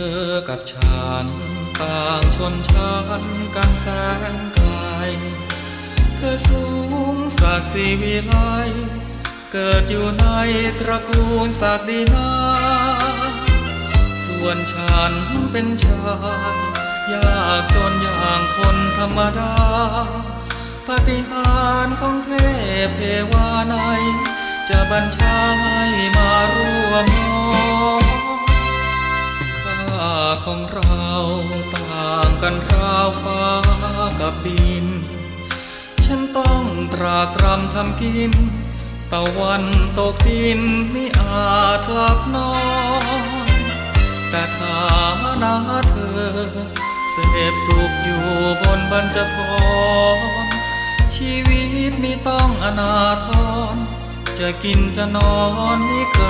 อกับฉัน ต่างชนชั้นกันแสนไกล เธอสูงศักดิ์ศรีวิไลเกิดอยู่ในตระกูลศักดินา ส่วนฉันเป็นชายยากจนอย่างคนธรรมดา ปฏิหารของเทพเทวาในจะบัญชาให้ ของเราต่างกันราวฟ้ากับดิน ฉันต้องตรากตรำทำกิน ตะวันตกดินไม่อาจหลับนอน แต่ฐานะเธอ เสพสุขอยู่บนบรรจทรชีวิตไม่ต้องอนาทรจะกินจะนอนไม่เคย